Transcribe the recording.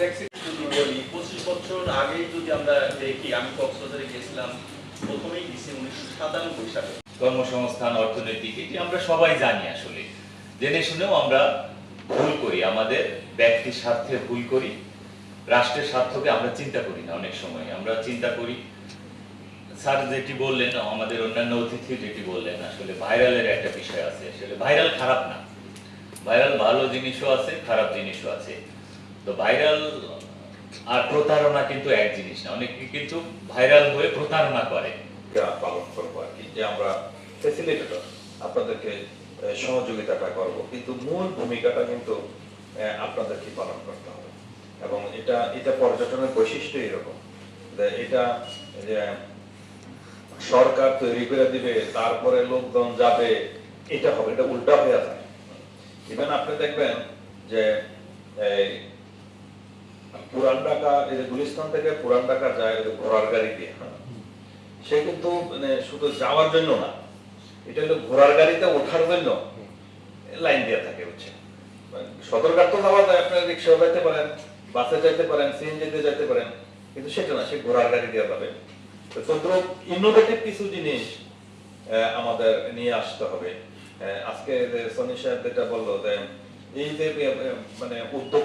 দেখছি যদি বলি, পঁচিশ বছর যদি আমরা দেখি, আমি কক্সবাজারে প্রথমেই গেছি উনিশশো সাতানব্বই সালে। কর্মসংস্থান, অর্থনৈতিক, এটি আমরা সবাই জানি আসলে। জেনে শুনেও আমরা ভুল করি, আমাদের ব্যক্তির স্বার্থে ভুল করি, রাষ্ট্রের স্বার্থকে আমরা চিন্তা করি না অনেক সময়। আমরা চিন্তা করি, স্যার যেটি বললেন, আমাদের অন্যান্য অতিথি যেটি বললেন, আসলে ভাইরালের একটা বিষয় আছে, আসলে ভাইরাল খারাপ না। ভাইরাল ভালো জিনিসও আছে, খারাপ জিনিসও আছে। তো ভাইরাল আর প্রতারণা কিন্তু এক জিনিস না। অনেকে কিন্তু ভাইরাল হয়ে প্রতারণা করে। পালন করব আর কি, যে আমরা আপনাদেরকে সহযোগিতাটা করব। কিন্তু মূল ভূমিকাটা কিন্তু আপনাদেরকে পালন করতে হবে। এবং এটা এটা পর্যটনের বৈশিষ্ট্য এরকম। এটা, যে সরকার তৈরি করে দিবে, তারপরে লোকজন যাবে, এটা হবে, এটা উল্টা হয়ে যায় ইভেন আপনি দেখবেন যে, এই, পুরান ঢাকা, এই যে গুলিস্তান থেকে পুরান ঢাকা যায় ঘোড়ার গাড়ি দিয়ে হ্যাঁ। সে কিন্তু মানে শুধু যাওয়ার জন্য না, এটা হলো ঘোড়ার গাড়িতে ওঠার জন্য লাইন দিয়ে থাকে হচ্ছে সদরঘাট তো যাওয়া যায়, আপনার রিক্সাও যাইতে পারেন, বাসে যাইতে পারেন, সিএনজিতে যাইতে পারেন, কিন্তু সেটা না, সে ঘোড়ার গাড়ি দিয়ে যাবে। তো ইনোভেটিভ কিছু জিনিস আমাদের নিয়ে আসতে হবে। আজকে যে সনি সাহেব যেটা বলল যে এই যে মানে উদ্যোক্তা